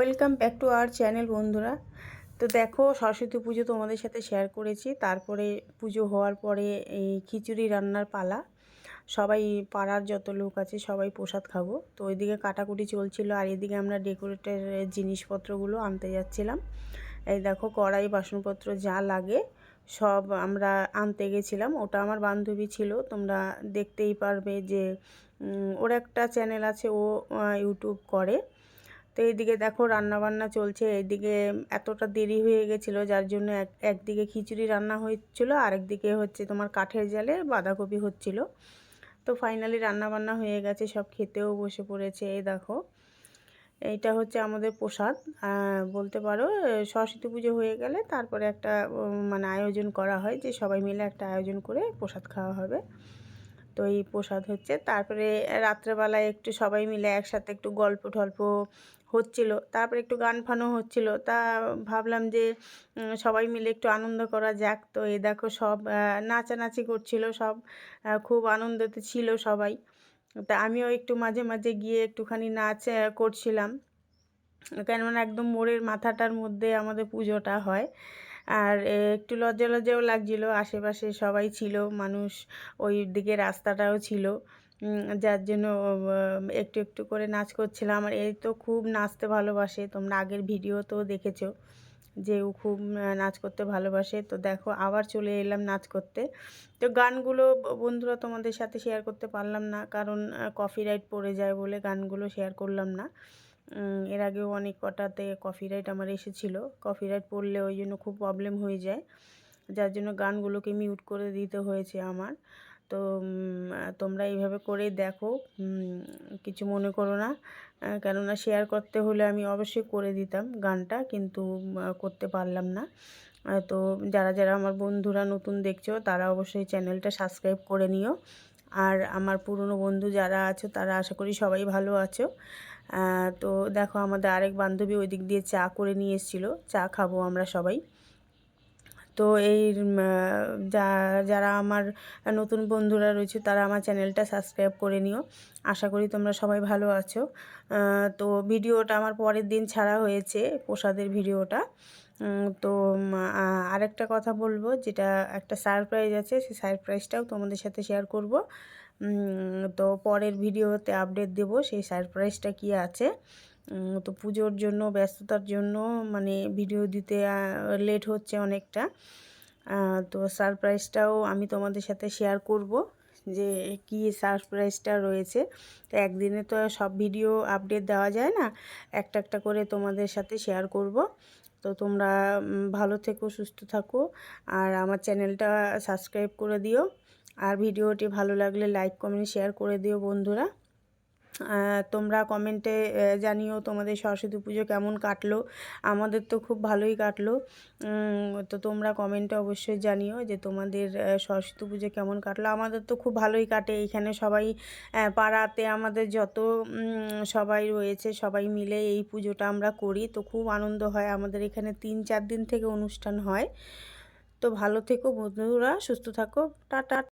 Welcome back to our channel, বন্ধুরা। তো দেখো, সরস্বতী পুজো তোমাদের সাথে শেয়ার করেছি। তারপরে পুজো হওয়ার পরে এই খিচুড়ি রান্নার পালা। সবাই পাড়ার যত লোক আছে, সবাই প্রসাদ খাব। তো ওইদিকে কাটাকুটি চলছিল, আর এদিকে আমরা ডেকোরেটের জিনিসপত্রগুলো আনতে যাচ্ছিলাম। এই দেখো, কড়াই, বাসনপত্র যা লাগে সব আমরা আনতে গেছিলাম। ওটা আমার বান্ধবী ছিল, তোমরা দেখতেই পারবে যে ওর একটা চ্যানেল আছে, ও ইউটিউব করে। তো এইদিকে দেখো রান্নাবান্না চলছে। এইদিকে এতটা দেরি হয়ে গেছিল, যার জন্য এক, একদিকে খিচুড়ি রান্না হচ্ছিল, আরেকদিকে হচ্ছে তোমার কাঠের জালে বাঁধাকপি হচ্ছিল। তো ফাইনালি রান্নাবান্না হয়ে গেছে, সব খেতেও বসে পড়েছে, এই দেখো। এইটা হচ্ছে আমাদের প্রসাদ। বলতে পারো, সরস্বতী পুজো হয়ে গেলে তারপরে একটা মানে আয়োজন করা হয় যে সবাই মিলে একটা আয়োজন করে প্রসাদ খাওয়া হবে। তো এই প্রসাদ হচ্ছে, তারপরে রাত্রেবেলায় একটু সবাই মিলে একসাথে একটু গল্প টল্প হচ্ছিল, তারপরে একটু গান ফানও হচ্ছিল। তা ভাবলাম যে সবাই মিলে একটু আনন্দ করা যাক। তো এ দেখো সব নাচানাচি করছিল, সব খুব আনন্দতে ছিল সবাই। তা আমিও একটু মাঝে মাঝে গিয়ে একটুখানি নাচ করছিলাম। কেননা একদম মোড়ের মাথাটার মধ্যে আমাদের পুজোটা হয়। আর একটু লজ্জা লজ্জাও লাগছিল, আশেপাশে সবাই ছিল, মানুষ ওই দিকে রাস্তাটাও ছিল। যার জন্য একটু একটু করে নাচ করছিলাম। আর এই তো খুব নাচতে ভালোবাসে, তোমরা আগের ভিডিও তো দেখেছ যে ও খুব নাচ করতে ভালোবাসে। তো দেখো, আবার চলে এলাম নাচ করতে। তো গানগুলো, বন্ধুরা তোমাদের সাথে শেয়ার করতে পারলাম না, কারণ কপিরাইট পড়ে যায় বলে গানগুলো শেয়ার করলাম না। এর আগেও অনেক কটাতে কপিরাইট আমার এসেছিল। কপিরাইট পড়লে ওই জন্য খুব প্রবলেম হয়ে যায়। যার জন্য গানগুলোকে মিউট করে দিতে হয়েছে আমার। তো তোমরা এইভাবে করে দেখো। কিছু মনে করো না। কেননা শেয়ার করতে হলে আমি অবশ্যই করে দিতাম গানটা, কিন্তু করতে পারলাম না। তো যারা যারা আমার বন্ধুরা নতুন দেখছ, তারা অবশ্যই চ্যানেলটা সাবস্ক্রাইব করে নিও। আর আমার পুরনো বন্ধু যারা আছো, তারা আশা করি সবাই ভালো আছো। তো দেখো, আমাদের আরেক বান্ধবী ওই দিক দিয়ে চা করে নিয়ে এসেছিল। চা খাব আমরা সবাই। তো এই যারা আমার নতুন বন্ধুরা রয়েছে তারা আমার চ্যানেলটা সাবস্ক্রাইব করে নিও। আশা করি তোমরা সবাই ভালো আছো। তো ভিডিওটা আমার পরের দিন ছাড়া হয়েছে, প্রসাদের ভিডিওটা। তো আরেকটা কথা বলব, যেটা একটা সারপ্রাইজ আছে, সেই সারপ্রাইজটাও তোমাদের সাথে শেয়ার করব। তো পরের ভিডিওতে আপডেট দেব, সেই সারপ্রাইজটা কি আছে। তো পুজোর জন্য, ব্যস্ততার জন্য মানে ভিডিও দিতে লেট হচ্ছে অনেকটা। তো সারপ্রাইজটাও আমি তোমাদের সাথে শেয়ার করব যে কি সারপ্রাইজটা রয়েছে। তো একদিনে তো সব ভিডিও আপডেট দেওয়া যায় না, একটা একটা করে তোমাদের সাথে শেয়ার করব। তো তোমরা ভালো থেকো, সুস্থ থাকো, আর আমার চ্যানেলটা সাবস্ক্রাইব করে দিও। আর ভিডিওটি ভালো লাগলে লাইক কমেন্ট শেয়ার করে দিও বন্ধুরা। তোমরা কমেন্টে জানিও তোমাদের সরস্বতী পুজো কেমন কাটলো। আমাদের তো খুব ভালোই কাটলো। তো তোমরা কমেন্টে অবশ্যই জানিও যে তোমাদের সরস্বতী পুজো কেমন কাটলো। আমাদের তো খুব ভালোই কাটে। এখানে সবাই পাড়াতে আমাদের যত সবাই রয়েছে, সবাই মিলে এই পুজোটা আমরা করি। তো খুব আনন্দ হয়। আমাদের এখানে তিন চার দিন থেকে অনুষ্ঠান হয়। তো ভালো থেকো বন্ধুরা, সুস্থ থাকো। টাটা।